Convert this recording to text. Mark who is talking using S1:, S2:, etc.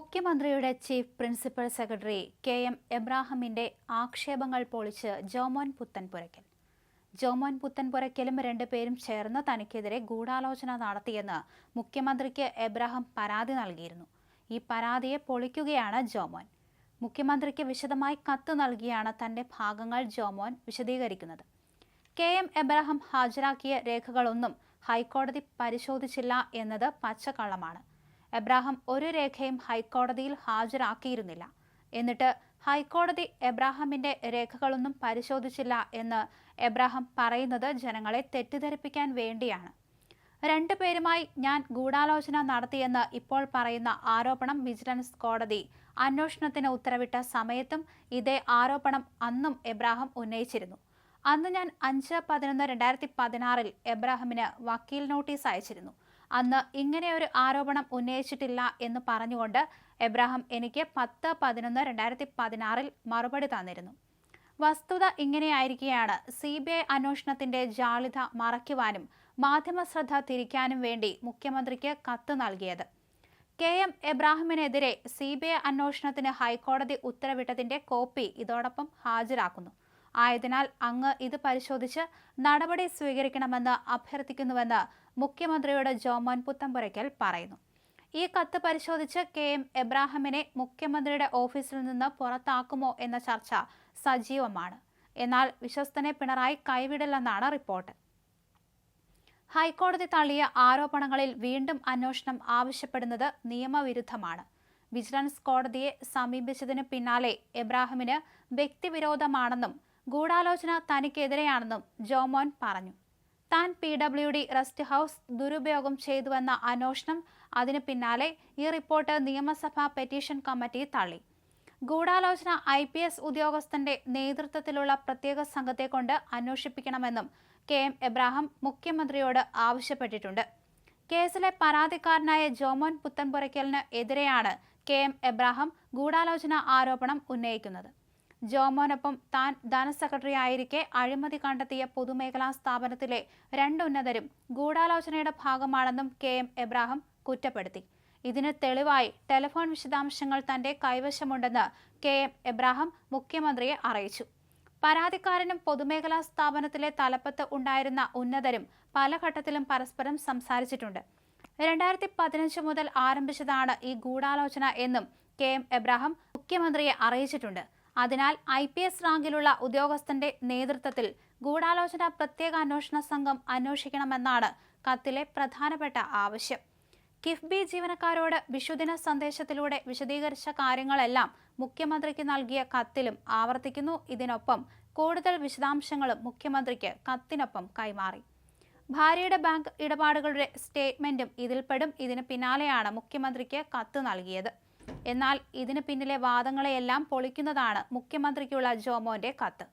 S1: മുഖ്യമന്ത്രിയുടെ chief principal secretary K M എബ്രാഹിമിന്റെ ആക്ഷേപങ്ങൾ പൊളിച്ച് ജോമോൻ പുത്തൻപുരയ്ക്കൽ ജോമോൻ പുത്തൻപുരയ്ക്കലും രണ്ടുപേരും ചേർന്ന് തനിക്കെതിരെ ഗൂഢാലോചന നടത്തിയെന്ന് മുഖ്യമന്ത്രിക്ക് എബ്രാഹിം പരാതി നൽകിയിരുന്നു. ഈ പരാതിയെ പൊളിക്കുകയാണ് ജോമോൻ. മുഖ്യമന്ത്രിക്ക് വിശദമായി കത്ത് നൽകിയാണ് തന്റെ ഭാഗങ്ങൾ ജോമോൻ വിശദീകരിക്കുന്നത്. കെ എം എബ്രഹാം ഹാജരാക്കിയ രേഖകളൊന്നും ഹൈക്കോടതി പരിശോധിച്ചില്ല എന്നത് പച്ചക്കള്ളമാണ്. എബ്രാഹാം ഒരു രേഖയും ഹൈക്കോടതിയിൽ ഹാജരാക്കിയിരുന്നില്ല. എന്നിട്ട് ഹൈക്കോടതി എബ്രാഹാമിന്റെ രേഖകളൊന്നും പരിശോധിച്ചില്ല എന്ന് എബ്രാഹാം പറയുന്നത് ജനങ്ങളെ തെറ്റിദ്ധരിപ്പിക്കാൻ വേണ്ടിയാണ്. രണ്ടു പേരുമായി ഞാൻ ഗൂഢാലോചന നടത്തിയെന്ന് ഇപ്പോൾ പറയുന്ന ആരോപണം വിജിലൻസ് കോടതി അന്വേഷണത്തിന് ഉത്തരവിട്ട സമയത്തും ഇതേ ആരോപണം അന്നും എബ്രാഹാം ഉന്നയിച്ചിരുന്നു. അന്ന് ഞാൻ അഞ്ച് പതിനൊന്ന് രണ്ടായിരത്തി പതിനാറിൽ എബ്രാഹിമിന് വക്കീൽ നോട്ടീസ് അയച്ചിരുന്നു. അന്ന് ഇങ്ങനെ ഒരു ആരോപണം ഉന്നയിച്ചിട്ടില്ല എന്ന് പറഞ്ഞുകൊണ്ട് എബ്രാഹിം എനിക്ക് പത്ത് പതിനൊന്ന് രണ്ടായിരത്തി പതിനാറിൽ മറുപടി തന്നിരുന്നു. വസ്തുത ഇങ്ങനെയായിരിക്കെയാണ് സി ബി ഐ അന്വേഷണത്തിന്റെ ജാളിത മറയ്ക്കുവാനും മാധ്യമശ്രദ്ധ തിരിക്കാനും വേണ്ടി മുഖ്യമന്ത്രിക്ക് കത്ത് നൽകിയത്. കെ എം എബ്രാഹിമിനെതിരെ സി ബി ഐ അന്വേഷണത്തിന് ഹൈക്കോടതി ഉത്തരവിട്ടതിന്റെ കോപ്പി ഇതോടൊപ്പം ഹാജരാക്കുന്നു. ആയതിനാൽ അങ്ങ് ഇത് പരിശോധിച്ച് നടപടി സ്വീകരിക്കണമെന്ന് അഭ്യർത്ഥിക്കുന്നുവെന്ന് മുഖ്യമന്ത്രിയുടെ ജോമോൻ പുത്തമ്പുരയ്ക്കൽ പറയുന്നു. ഈ കത്ത് പരിശോധിച്ച് കെ എം എബ്രാഹിമിനെ മുഖ്യമന്ത്രിയുടെ ഓഫീസിൽ നിന്ന് പുറത്താക്കുമോ എന്ന ചർച്ച സജീവമാണ്. എന്നാൽ വിശ്വസ്തനെ പിണറായി കൈവിടില്ലെന്നാണ് റിപ്പോർട്ട്. ഹൈക്കോടതി തള്ളിയ ആരോപണങ്ങളിൽ വീണ്ടും അന്വേഷണം ആവശ്യപ്പെടുന്നത് നിയമവിരുദ്ധമാണ്. വിജിലൻസ് കോടതിയെ സമീപിച്ചതിന് പിന്നാലെ എബ്രാഹിമിന് വ്യക്തിവിരോധമാണെന്നും ഗൂഢാലോചന തനിക്കെതിരെയാണെന്നും ജോമോൻ പറഞ്ഞു. താൻ P W D rest house ദുരുപയോഗം ചെയ്തുവെന്ന അന്വേഷണം അതിന് പിന്നാലെ ഈ റിപ്പോർട്ട് നിയമസഭാ പെറ്റീഷൻ കമ്മിറ്റി തള്ളി. ഗൂഢാലോചന ഐ പി എസ് ഉദ്യോഗസ്ഥന്റെ നേതൃത്വത്തിലുള്ള പ്രത്യേക സംഘത്തെ കൊണ്ട് അന്വേഷിപ്പിക്കണമെന്നും കെ എം എബ്രാഹിം മുഖ്യമന്ത്രിയോട് ആവശ്യപ്പെട്ടിട്ടുണ്ട്. കേസിലെ പരാതിക്കാരനായ ജോമോൻ പുത്തൻപുരയ്ക്കലിന് എതിരെയാണ് കെ എം എബ്രാഹിം ഗൂഢാലോചന ആരോപണം ഉന്നയിക്കുന്നത്. ജോമോനൊപ്പം താൻ ധനസെക്രട്ടറി ആയിരിക്കെ അഴിമതി കണ്ടെത്തിയ പൊതുമേഖലാ സ്ഥാപനത്തിലെ രണ്ടുന്നതരും ഗൂഢാലോചനയുടെ ഭാഗമാണെന്നും കെ എം എബ്രാഹിം കുറ്റപ്പെടുത്തി. ഇതിന് തെളിവായി ടെലിഫോൺ വിശദാംശങ്ങൾ തന്റെ കൈവശമുണ്ടെന്ന് കെ എം എബ്രാഹിം മുഖ്യമന്ത്രിയെ അറിയിച്ചു. പരാതിക്കാരനും പൊതുമേഖലാ സ്ഥാപനത്തിലെ തലപ്പത്ത് ഉണ്ടായിരുന്ന ഉന്നതരും പല ഘട്ടത്തിലും പരസ്പരം സംസാരിച്ചിട്ടുണ്ട്. രണ്ടായിരത്തി പതിനഞ്ച് മുതൽ ആരംഭിച്ചതാണ് ഈ ഗൂഢാലോചന എന്നും കെ എം എബ്രാഹിം മുഖ്യമന്ത്രിയെ അറിയിച്ചിട്ടുണ്ട്. അതിനാൽ ഐ പി എസ് റാങ്കിലുള്ള ഉദ്യോഗസ്ഥന്റെ നേതൃത്വത്തിൽ ഗൂഢാലോചന പ്രത്യേക അന്വേഷണ സംഘം അന്വേഷിക്കണമെന്നാണ് കത്തിലെ പ്രധാനപ്പെട്ട ആവശ്യം. കിഫ്ബി ജീവനക്കാരോട് വിഷുദിന സന്ദേശത്തിലൂടെ വിശദീകരിച്ച കാര്യങ്ങളെല്ലാം മുഖ്യമന്ത്രിക്ക് നൽകിയ കത്തിലും ആവർത്തിക്കുന്നു. ഇതിനൊപ്പം കൂടുതൽ വിശദാംശങ്ങളും മുഖ്യമന്ത്രിക്ക് കത്തിനൊപ്പം കൈമാറി. ഭാര്യയുടെ ബാങ്ക് ഇടപാടുകളുടെ സ്റ്റേറ്റ്മെന്റും ഇതിൽപ്പെടും. ഇതിന് പിന്നാലെയാണ് മുഖ്യമന്ത്രിക്ക് കത്ത് നൽകിയത്. എന്നാൽ ഇതിന് പിന്നിലെ വാദങ്ങളെയെല്ലാം പൊളിക്കുന്നതാണ് മുഖ്യമന്ത്രിക്കുള്ള ജോമോന്റെ കത്ത്.